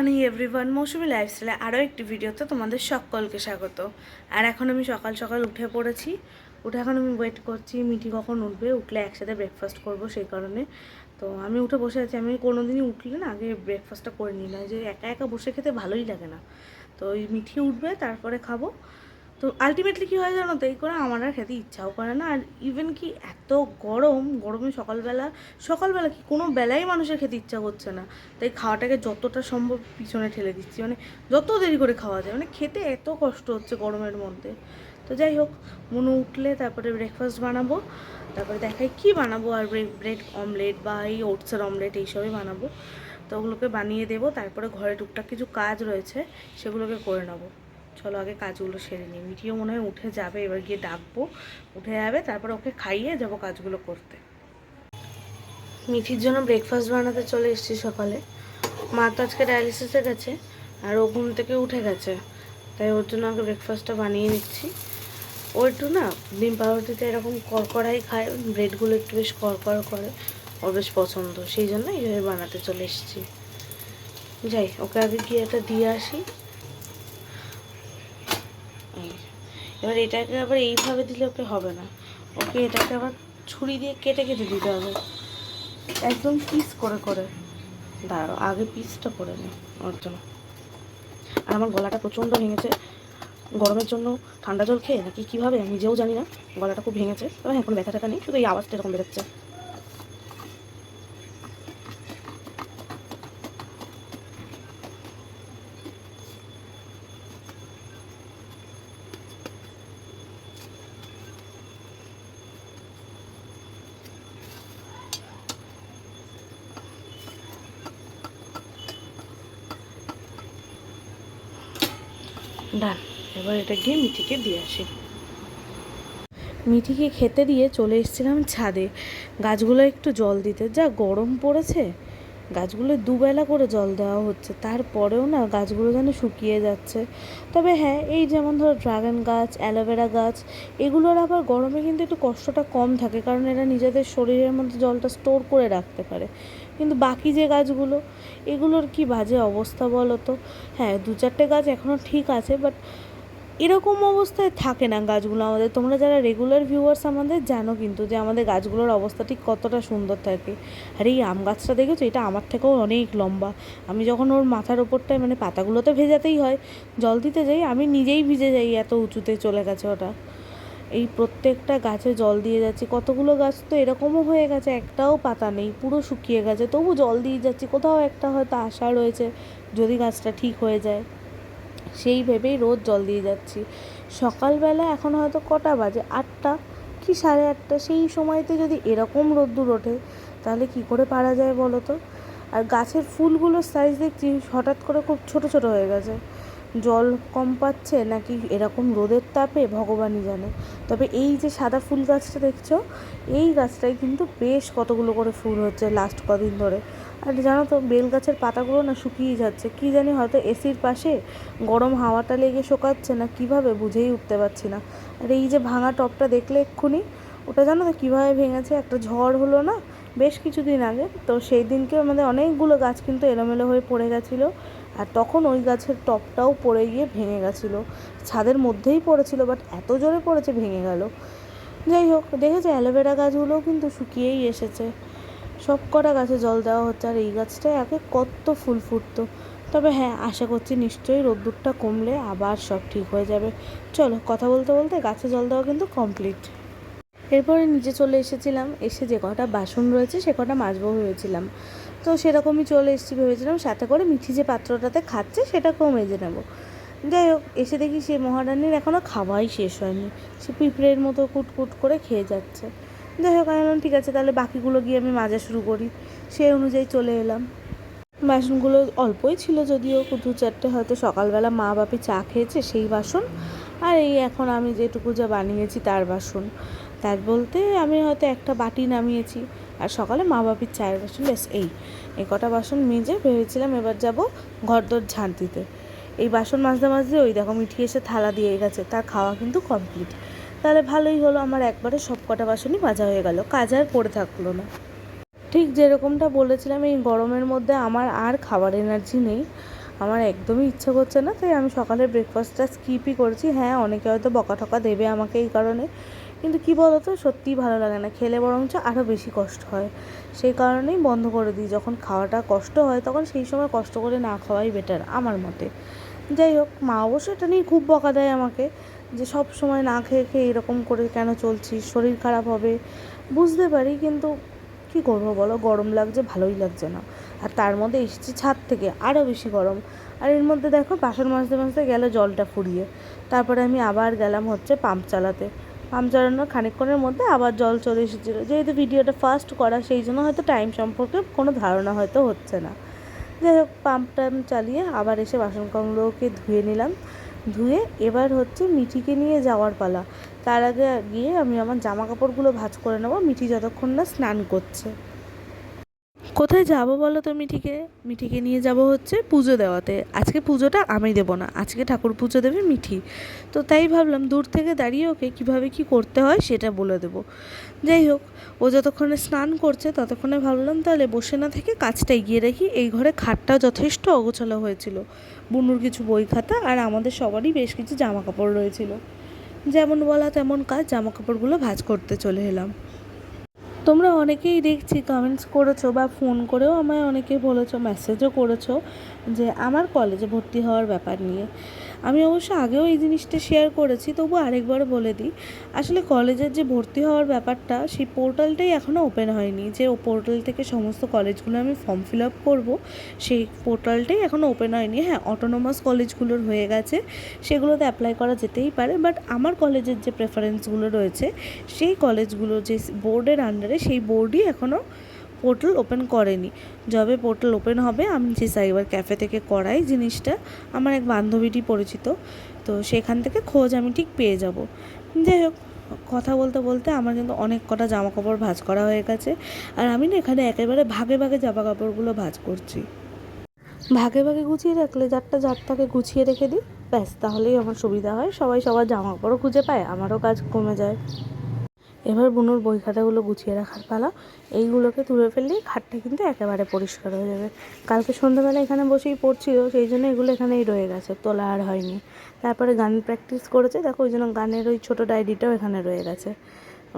Morning everyone মৌসুমি লাইফস্টাইলে আরও একটি ভিডিওতে তোমাদের সকলকে স্বাগত। আর এখন আমি সকাল সকাল উঠে পড়েছি। উঠে এখন আমি ওয়েট করছি মিটি কখন উঠবে, উঠলে একসাথে ব্রেকফাস্ট করব সেই কারণে। তো আমি উঠে বসে আছি। আমি কোনো দিনই উঠলে না, আগে ব্রেকফাস্টটা করে নিই। না যে একা একা বসে খেতে ভালোই লাগে না। তো ওই মিঠি উঠবে, তারপরে খাব। তো আলটিমেটলি কী হয় জানো তো? এই করে আমার আর খেতে ইচ্ছাও করে না। আর ইভেন কি এত গরম, গরমে সকালবেলা সকালবেলা কি কোনো বেলায় মানুষের খেতে ইচ্ছা করছে না। তাই খাওয়াটাকে যতটা সম্ভব পিছনে ঠেলে দিচ্ছি। মানে যত দেরি করে খাওয়া যায় মানে খেতে এত কষ্ট হচ্ছে গরমের মধ্যে। তো যাই হোক, মনে উঠলে তারপরে ব্রেকফাস্ট বানাবো। তারপরে দেখাই কি বানাবো আর ব্রেড অমলেট বা এই ওটসের অমলেট এইসবই বানাবো। তো ওগুলোকে বানিয়ে দেবো। তারপরে ঘরে টুকটাক কিছু কাজ রয়েছে, সেগুলোকে করে নেব। চলো আগে কাজগুলো সেরে নিই। মিটিও মনে হয় উঠে যাবে, এবার গিয়ে ডাকবো। উঠে যাবে, তারপরে ওকে খাইয়ে যাব কাজগুলো করতে। মিঠির জন্য ব্রেকফাস্ট বানাতে চলে এসেছি সকালে। মা তো আজকে ডায়ালিসিসে গেছে, আর ও ঘুম থেকে উঠে গেছে। তাই ওর জন্য আগে ব্রেকফাস্টটা বানিয়ে নিচ্ছি। ও একটু না ডিম পাউরুটিতে এরকম করকড়াই খায়, ব্রেডগুলো একটু বেশ করকর করে। ওর বেশ পছন্দ, সেই জন্য এইভাবে বানাতে চলে এসেছি। যাই, ওকে আগে গিয়ে এটা দিয়ে আসি এই। এবার এটাকে আবার এইভাবে দিলে ওকে হবে না। ওকে এটাকে আবার ছুরি দিয়ে কেটে কেটে দিতে হবে। একদম পিস করে করে। দাঁড়ো আগে পিসটা করে নি ওর জন্য। আর আমার গলাটা প্রচণ্ড ভেঙেছে। গরমের জন্য ঠান্ডা জল খেয়ে নাকি কীভাবে আমি নিজেও জানি না। গলাটা খুব ভেঙেছে। তবে হ্যাঁ এখন ব্যথা টাকা নেই। শুধু এই আওয়াজটা এরকম বেরোচ্ছে। ডান। এবার এটা গিয়ে মিঠিকে দিয়ে আসি। মিঠিকে খেতে দিয়ে চলে এসেছিলাম ছাদে। গাছগুলো একটু জল দিতে। যা গরম পড়েছে, গাছগুলো দুবেলা করে জল দেওয়া হচ্ছে। তারপরেও না গাছগুলো যেন শুকিয়ে যাচ্ছে। তবে হ্যাঁ এই যেমন ধরো ড্রাগন গাছ, অ্যালোভেরা গাছ, এগুলোর আবার গরমে কিন্তু একটু কষ্টটা কম থাকে। কারণ এরা নিজেদের শরীরের মধ্যে জলটা স্টোর করে রাখতে পারে। কিন্তু বাকি যে গাছগুলো, এগুলোর কি বাজে অবস্থা বলো তো? হ্যাঁ দু চারটে গাছ এখনও ঠিক আছে বাট এরকম অবস্থায় থাকে না গাছগুলো আমাদের। তোমরা যারা রেগুলার ভিউয়ার্স আমাদের জানো কিন্তু যে আমাদের গাছগুলোর অবস্থা ঠিক কতটা সুন্দর থাকে। আর এই আম গাছটা দেখেছ? এটা আমার থেকেও অনেক লম্বা। আমি যখন ওর মাথার ওপরটায় মানে পাতাগুলো তো ভেজাতেই হয়, জল দিতে যাই, আমি নিজেই ভিজে যাই এত উঁচুতে চলে গেছে ওটা। এই প্রত্যেকটা গাছে জল দিয়ে যাচ্ছি। কতগুলো গাছ তো এরকমও হয়ে গেছে, একটাও পাতা নেই, পুরো শুকিয়ে গেছে। তবু জল দিয়ে যাচ্ছি, কোথাও একটা হয়তো আশা রয়েছে যদি গাছটা ঠিক হয়ে যায়। সেই ভেবেই রোজ জল দিয়ে যাচ্ছি। সকালবেলা এখন হয়তো কটা বাজে, আটটা কি সাড়ে আটটা? সেই সময়তে যদি এরকম রোদ্দুর ওঠে, তাহলে কি করে পারা যায় বলো তো? আর গাছের ফুলগুলোর সাইজ দেখছি, হঠাৎ করে খুব ছোট ছোট হয়ে গেছে। জল কম পাচ্ছে নাকি এরকম রোদের তাপে ভগবানই জানে। তবে এই যে সাদা ফুল গাছটা দেখছ, এই গাছটায় কিন্তু বেশ কতগুলো করে ফুল হচ্ছে লাস্ট কদিন ধরে। আর জানো তো, বেল গাছের পাতাগুলো না শুকিয়ে যাচ্ছে। কি জানি হয়তো এসির পাশে গরম হাওয়াটা লেগে শোকাচ্ছে না, কীভাবে বুঝেই উঠতে পারছি না। আর এই যে ভাঙা টপটা দেখলে এক্ষুনি, ওটা জানো তো কীভাবে ভেঙেছে? একটা ঝড় হলো না বেশ কিছুদিন আগে। তো সেই দিনকে আমাদের অনেকগুলো গাছ কিন্তু এলোমেলো হয়ে পড়ে গেছিল। আর তখন ওই গাছের টপটাও পড়ে গিয়ে ভেঙে গেছিল। ছাদের মধ্যেই পড়েছিল বাট এত জোরে পড়েছে ভেঙে গেল। যাই হোক দেখেছ অ্যালোভেরা গাছগুলোও কিন্তু শুকিয়েই এসেছে। সব কটা গাছে জল দেওয়া হচ্ছে, আর এই গাছটায় আগে কত ফুল ফুটতো। তবে হ্যাঁ আশা করছি নিশ্চয়ই রোদ্দুরটা কমলে আবার সব ঠিক হয়ে যাবে। চলো, কথা বলতে বলতে গাছে জল দেওয়া কিন্তু কমপ্লিট এরপরে নিচে চলে এসেছিলাম, এসে যে কটা বাসন রয়েছে সে কটা মাজবো ভেবেছিলাম। তো সেরকমই চলে এসেছি ভেবেছিলাম, সাথে করে মিঠি যে পাত্রটাতে খাচ্ছে সেটাকেও মেজে নেব। যাই হোক, এসে দেখি সে মহারানীর এখনও খাওয়াই শেষ হয়নি। সে পিঁপড়ের মতো কুটকুট করে খেয়ে যাচ্ছে। যাই হোক, আমি ঠিক আছে, তাহলে বাকিগুলো গিয়ে আমি মাজা শুরু করি। সেই অনুযায়ী চলে এলাম। বাসনগুলো অল্পই ছিল যদিও দু চারটে হয়তো সকালবেলা মা বাপি চা খেয়েছে সেই বাসন। আর এই এখন আমি যেটুকু যা বানিয়েছি তার বাসন। তার বলতে আমি হয়তো একটা বাটি নামিয়েছি। আর সকালে মা বাপির চায়ের বাসন, ব্যাস এই। এই কটা বাসন মেজে ভেবেছিলাম এবার যাব ঘরদোর ঝাঁট দিতে এই বাসন মাজতে মাজতে ওই দেখো মিঠি এসে থালা দিয়ে গেছে, তার খাওয়া কিন্তু কমপ্লিট। তাহলে ভালোই হলো, আমার একবারে সব কটা বাসনই মাজা হয়ে গেল, কাজ আর পড়ে থাকল না। ঠিক যেরকমটা বলেছিলাম, এই গরমের মধ্যে আমার আর খাবার এনার্জি নেই। আমার একদমই ইচ্ছে করছে না, তাই আমি সকালের ব্রেকফাস্টটা স্কিপই করেছি। হ্যাঁ অনেকে হয়তো বকা ঠকা দেবে আমাকে এই কারণে, কিন্তু কি বলতো, সত্যিই ভালো লাগে না। খেলে বরঞ্চ আরও বেশি কষ্ট হয়। সেই কারণেই বন্ধ করে দিই। যখন খাওয়াটা কষ্ট হয়, তখন সেই সময় কষ্ট করে না খাওয়াই বেটার আমার মতে। যাই হোক, মা অবশ্য এটা নিয়ে খুব বকা দেয় আমাকে, যে সব সময় না খেয়ে খেয়ে এরকম করে কেন চলছিস? শরীর খারাপ হবে? বুঝতে পারি, কিন্তু কী করব বলো? গরম লাগছে, ভালোই লাগছে না। আর তার মধ্যে এসেছি ছাদ থেকে আরও বেশি গরম। আর এর মধ্যে দেখো বাসন মাজতে মাজতে গেল জলটা ফুরিয়ে। তারপরে আমি আবার গেলাম হচ্ছে পাম্প চালাতে। পাম্প চালানোর খানিকক্ষণের মধ্যে আবার জল চলে এসেছিল। যেহেতু ভিডিওটা ফার্স্ট করা, সেই জন্য হয়তো টাইম সম্পর্কে কোনো ধারণা হয়তো হচ্ছে না। যাই হোক পাম্প টাম্প চালিয়ে আবার এসে বাসনগুলোকে ধুয়ে নিলাম। ধুয়ে এবার হচ্ছে মিঠিকে নিয়ে যাওয়ার পালা। তার আগে গিয়ে আমি আমার জামা কাপড়গুলো ভাঁজ করে নেব। মিঠি যতক্ষণ না স্নান করছে। কোথায় যাব বলো তো মিঠিকে? মিঠিকে নিয়ে যাব হচ্ছে পুজো দেওয়াতে। আজকে পুজোটা আমি দেবো না, আজকে ঠাকুর পুজো দেবে মিঠি। তো তাই ভাবলাম দূর থেকে দাঁড়িয়ে ওকে কীভাবে কী করতে হয় সেটা বলে দেবো। যাই হোক, ও যতক্ষণে স্নান করছে ততক্ষণে ভাবলাম তাহলে বসে না থেকে কাজটা এগিয়ে রাখি। এই ঘরে খাটটা যথেষ্ট অগোছালো হয়েছিল। বুনুর কিছু বই খাতা আর আমাদের সবারই বেশ কিছু জামা কাপড় রয়েছিল। যেমন বলা তেমন কাজ জামা কাপড়গুলো ভাঁজ করতে চলে এলাম। তোমরা অনেকেই দেখছি কমেন্টস করেছ বা ফোন করেও আমায় অনেকে বলেছ মেসেজও করেছ যে আমার কলেজে ভর্তি হওয়ার ব্যাপার নিয়ে। আমি অবশ্য আগেও এই জিনিসটা শেয়ার করেছি তবু আরেকবার বলে দিই। আসলে কলেজের যে ভর্তি হওয়ার ব্যাপারটা, সেই পোর্টালটাই এখনও ওপেন হয়নি। যে ও পোর্টাল থেকে সমস্ত কলেজগুলো আমি ফর্ম ফিল আপ করব, সেই পোর্টালটাই এখনও ওপেন হয়নি। হ্যাঁ অটোনোমাস কলেজগুলোর হয়ে গেছে, সেগুলোতে অ্যাপ্লাই করা যেতেই পারে বাট আমার কলেজের যে প্রেফারেন্সগুলো রয়েছে, সেই কলেজগুলো যে বোর্ডের আন্ডারে সেই বোর্ডই এখনও পোর্টাল ওপেন করেনি। যবে পোর্টাল ওপেন হবে, আমি যে সাইবার ক্যাফে থেকে করাই জিনিসটা, আমার এক বান্ধবীটি পরিচিত, তো সেখান থেকে খোঁজ আমি ঠিক পেয়ে যাব। যাই হোক, কথা বলতে বলতে আমার কিন্তু অনেক কটা জামা কাপড় ভাঁজ করা হয়ে গেছে, আর আমি না এখানে একেবারে ভাগে ভাগে জামা কাপড়গুলো ভাজ করছি। ভাগে ভাগে গুছিয়ে রাখলে যারটা যারটাকে গুছিয়ে রেখে দিই, ব্যাস, তাহলেই আমার সুবিধা হয়। সবাই সবার জামা কাপড়ও খুঁজে পায়, আমারও কাজ কমে যায়। এবার বুনুর বই খাতাগুলো গুছিয়ে রাখার পালা। এইগুলোকে তুলে ফেললেই খাটটা কিন্তু একেবারে পরিষ্কার হয়ে যাবে। কালকে সন্ধ্যাবেলা এখানে বসেই পড়ছিল, সেই জন্য এগুলো এখানেই রয়ে গেছে, তোলা আর হয়নি। তারপরে গান প্র্যাকটিস করেছে, দেখো ওই জন্য গানের ওই ছোটো ডায়েরিটাও এখানে রয়ে গেছে।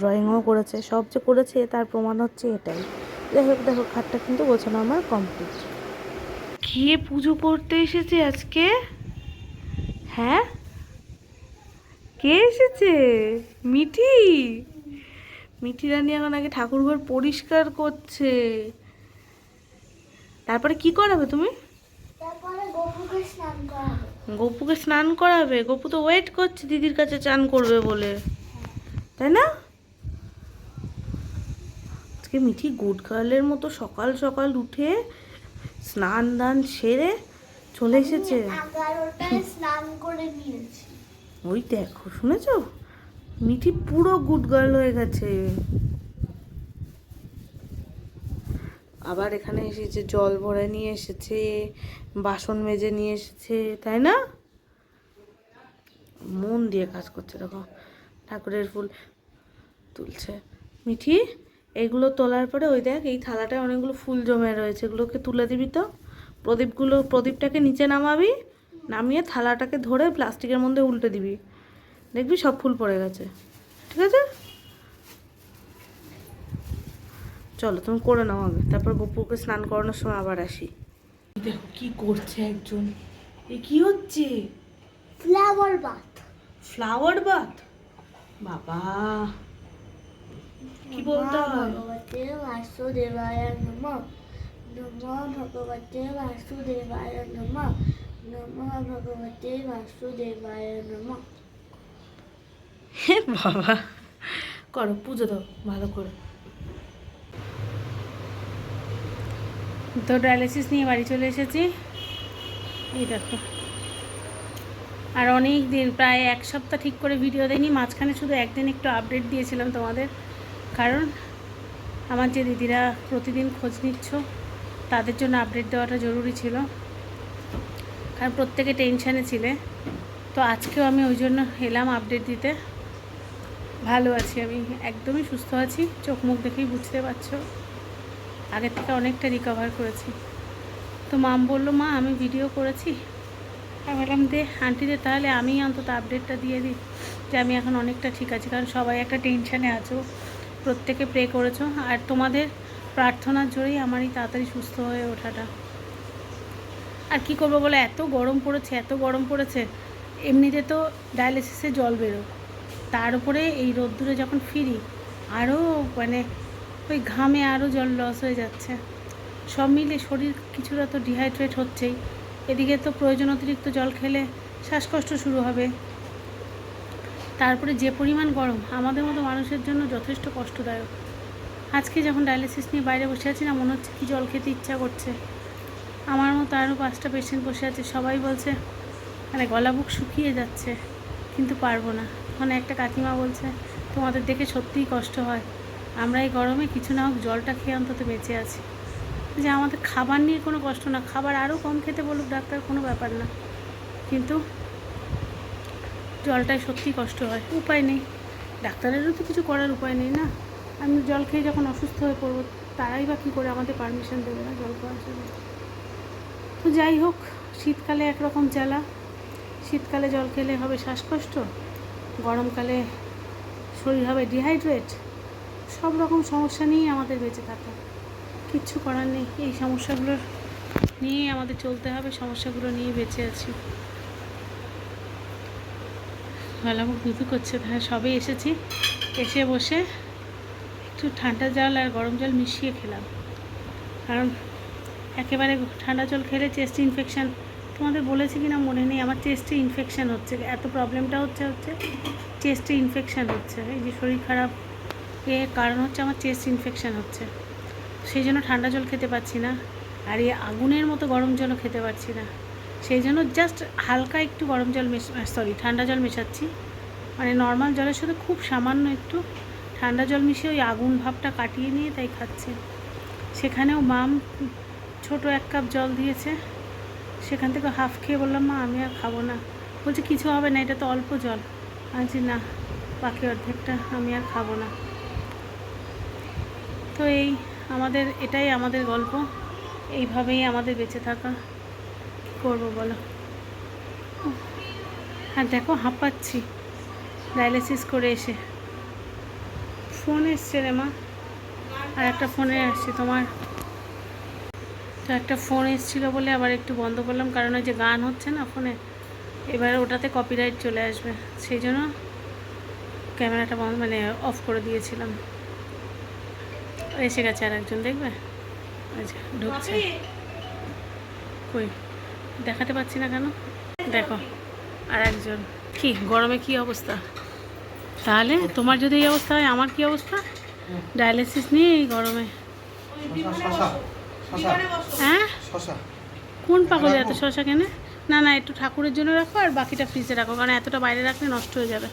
ড্রয়িংও করেছে, সব যে করেছে তার প্রমাণ হচ্ছে এটাই। যাই হোক, দেখো খাটটা কিন্তু গোছানো আমার কমপ্লিট কে পুজো করতে এসেছে আজকে? হ্যাঁ? কে এসেছে? মিঠি? মিঠি রানী এখন আগে ঠাকুরঘর পরিষ্কার করছে। তারপরে কি করাবে তুমি? গপুকে স্নান করাবো। গপুকে স্নান করাবে? গপু তো ওয়েট করছে দিদির কাছে চান করবে বলে। তাই না? আজকে মিঠি গুড গার্লের মতো সকাল সকাল উঠে স্নান দান সেরে চলে এসেছে। স্নান করে নিয়েছি। ওই দেখো শুনেছো? মিঠি পুরো গুড গার্ল হয়ে গেছে। আবার এখানে এসেছে জল ভরে নিয়ে এসেছে, বাসন মেজে নিয়ে এসেছে, তাই না? মন দিয়ে কাজ করছে, দেখো। ঠাকুরের ফুল তুলছে। মিঠি, এগুলো তোলার পরে ওই দেখ, এই থালাটায় অনেকগুলো ফুল জমে রয়েছে। এগুলোকে তুলে দিবি তো। প্রদীপগুলো, প্রদীপটাকে নিচে নামাবি, নামিয়ে থালাটাকে ধরে প্লাস্টিকের মধ্যে উল্টে দিবি। দেখবি সব ফুল পড়ে গেছে। ঠিক আছে? চলো তুমি করে নাও আগে। তারপর বপুকে স্নান করানোর সময় আবার আসি। দেখো কি করছে একজন। এ কি হচ্ছে? ফ্লাওয়ার বাথ ফ্লাওয়ার বাথ বাবা। কি বলতে ভগবতে বাসুদেবায় নম। নম ভগবতে বাসুদেবায় নম। নম ভগবতে বাসুদেবায় নম। বাবা। করো পুজো দাও ভালো করে। তো ডায়ালিসিস নিয়ে বাড়ি চলে এসেছি। এই দেখো। আর অনেক দিন প্রায় এক সপ্তাহ ঠিক করে ভিডিও দেয়নি মাঝখানে শুধু একদিন একটু আপডেট দিয়েছিলাম তোমাদের। কারণ আমার যে দিদিরা প্রতিদিন খোঁজ নিচ্ছ তাদের জন্য আপডেট দেওয়াটা জরুরি ছিল। কারণ প্রত্যেকে টেনশানে ছিলে। তো আজকেও আমি ওই জন্য এলাম আপডেট দিতে। ভালো আছি আমি, একদমই সুস্থ আছি। চোখ মুখ দেখেই বুঝতে পারছ। আগের থেকে অনেকটা রিকভার করেছি। তো মাম বলল, মা, আমি ভিডিও করেছি। আমি বললাম, দে আন্টিদের তাহলে আমি অন্তত আপডেটটা দিয়ে দিই যে আমি এখন অনেকটা ঠিক আছি। কারণ সবাই একটা টেনশানে আছো। প্রত্যেকে প্রে করেছ। আর তোমাদের প্রার্থনার জোরেই আমার এই তাড়াতাড়ি সুস্থ হয়ে ওঠাটা। আর কি করব বলে? এত গরম পড়েছে, এত গরম পড়েছে। এমনিতে তো ডায়ালিসিসে জল বেরো তার উপরে এই রোদ্দুরে যখন ফিরি আরও মানে ওই ঘামে আরও জল লস হয়ে যাচ্ছে। সব মিলে শরীর কিছুটা তো ডিহাইড্রেট হচ্ছেই। এদিকে তো প্রয়োজন অতিরিক্ত জল খেলে শ্বাসকষ্ট শুরু হবে। তারপরে যে পরিমাণ গরম, আমাদের মতো মানুষের জন্য যথেষ্ট কষ্টদায়ক। আজকে যখন ডায়ালিসিস নিয়ে বাইরে বসে আছি না, মনে হচ্ছে কি জল খেতে ইচ্ছা করছে। আমার মতো আরও পাঁচটা পেশেন্ট বসে আছে, সবাই বলছে মানে গলা বুক শুকিয়ে যাচ্ছে, কিন্তু পারব না। ওখানে একটা কাকিমা বলছে, তোমাদের দেখে সত্যিই কষ্ট হয়। আমরা এই গরমে কিছু না হোক জলটা খেয়ে অন্তত বেঁচে আছি। যে আমাদের খাবার নিয়ে কোনো কষ্ট না, খাবার আরও কম খেতে বলুক ডাক্তার, কোনো ব্যাপার না। কিন্তু জলটায় সত্যি কষ্ট হয়, উপায় নেই। ডাক্তারেরও তো কিছু করার উপায় নেই না। আমি জল খেয়ে যখন অসুস্থ হয়ে পড়ব, তারাই বা কী করে আমাদের পারমিশন দেবে না জল খাওয়ার জন্য? তো যাই হোক, শীতকালে একরকম জ্বালা। শীতকালে জল খেলে হবে শ্বাসকষ্ট। গরমকালে শরীর হবে ডিহাইড্রেট সব রকম সমস্যা নিয়েই আমাদের বেঁচে থাকা। কিচ্ছু করার নেই, এই সমস্যাগুলোর নিয়েই আমাদের চলতে হবে, সমস্যাগুলো নিয়ে বেঁচে আছি। গলা মুখ দুধু করছে হ্যাঁ সবে এসেছি। এসে বসে একটু ঠান্ডা জল আর গরম জল মিশিয়ে খেলাম। কারণ একেবারে ঠান্ডা জল খেলে চেস্ট ইনফেকশান তোমাদের বলেছি কি না মনে নেই, আমার চেস্টে ইনফেকশান হচ্ছে। এত প্রবলেমটা হচ্ছে হচ্ছে চেস্টে ইনফেকশান হচ্ছে। এই যে শরীর খারাপ এর কারণ হচ্ছে আমার চেস্ট ইনফেকশান হচ্ছে। সেই জন্য ঠান্ডা জল খেতে পারছি না, আর এই আগুনের মতো গরম জলও খেতে পারছি না। সেই জন্য জাস্ট হালকা একটু গরম জল মেশ সরি ঠান্ডা জল মেশাচ্ছি। মানে নর্মাল জলের সাথে খুব সামান্য একটু ঠান্ডা জল মিশিয়ে ওই আগুন ভাবটা কাটিয়ে নিয়ে তাই খাচ্ছে। সেখানেও মাম ছোট এক কাপ জল দিয়েছে। সেখান থেকে হাফ খেয়ে বললাম, মা, আমি আর খাব না। বলছে, কিছু হবে না, এটা তো অল্প জল। বলছি, না, বাকি অর্ধেকটা আমি আর খাব না। তো এই আমাদের, এটাই আমাদের গল্প। এইভাবেই আমাদের বেঁচে থাকা। কী করব বলো? আর দেখো, হাঁপাচ্ছি। ডায়ালিসিস করে এসে। ফোন এসছে রে মা। আর একটা ফোনে আসছে তোমার। তো একটা ফোন এসেছিল বলে আবার একটু বন্ধ করলাম কারণ ওই যে গান হচ্ছে না ফোনে এবার ওটাতে কপিরাইট চলে আসবে। সেই জন্য ক্যামেরাটা বন্ধ মানে অফ করে দিয়েছিলাম। এসে গেছে আর একজন দেখবে আচ্ছা ঢুকছে। কই? দেখাতে পাচ্ছি না কেন? দেখো আর একজন কি গরমে কি অবস্থা? তাহলে তোমার যদি এই অবস্থা হয় আমার কি অবস্থা? ডায়ালিসিস নিয়ে এই গরমে। হ্যাঁ? কোন পাগলে এত শশা কেনে? না না একটু ঠাকুরের জন্য রাখো আর বাকিটা ফ্রিজে রাখো কারণ এতটা বাইরে রাখলে নষ্ট হয়ে যাবে।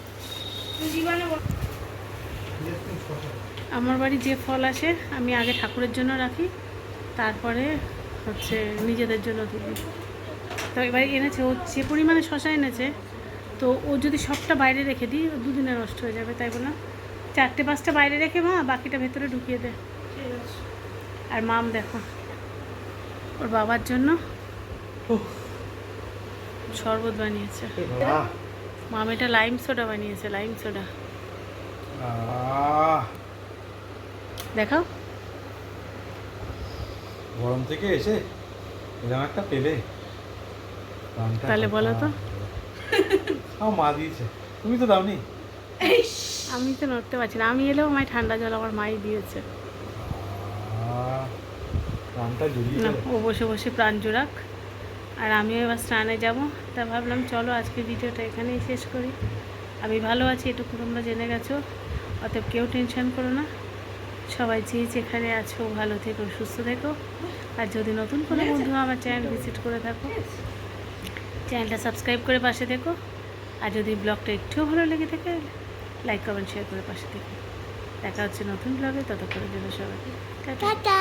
আমার বাড়ি যে ফল আসে আমি আগে ঠাকুরের জন্য রাখি তারপরে হচ্ছে নিজেদের জন্য তুলি। তো এবার এনেছে ও যে পরিমাণে শশা এনেছে তো ও যদি সবটা বাইরে রেখে দিই ও দুদিনে নষ্ট হয়ে যাবে তাই বললাম। চারটে পাঁচটা বাইরে রেখে মা বাকিটা ভেতরে ঢুকিয়ে দে। আর মাম দেখো। ওর বাবার জন্য শরবত বানিয়েছে। আহ, মাম এটা লাইম সোডা বানিয়েছে লাইম সোডা দেখাও। গরম থেকে এসে এরকম একটা পেলে। তাহলে বলো তো? আমার মা দিয়েছে। তুমি তো দাওনি? আমি তো নড়তে পারছি না। আমি এলেও আমায় ঠান্ডা জল আমার মাই দিয়েছে। না। ও বসে বসে প্রাণ জোড়াক। আর আমিও এবার স্নানে যাব। তা ভাবলাম চলো আজকে ভিডিওটা এখানেই শেষ করি। আমি ভালো আছি এটুকু তোমরা জেনে গেছো। অতএব কেউ টেনশন করো না। সবাই যে যেখানে আছো ভালো থেকো সুস্থ থেকো। আর যদি নতুন কোনো বন্ধু আমার চ্যানেল ভিজিট করে থাকো চ্যানেলটা সাবস্ক্রাইব করে পাশে দেখো আর যদি ব্লগটা একটুও ভালো লেগে থাকে লাইক কমেন্ট শেয়ার করে পাশে দেখো দেখা হচ্ছে নতুন ব্লগে ততক্ষণের জন্য সবাই টাটা।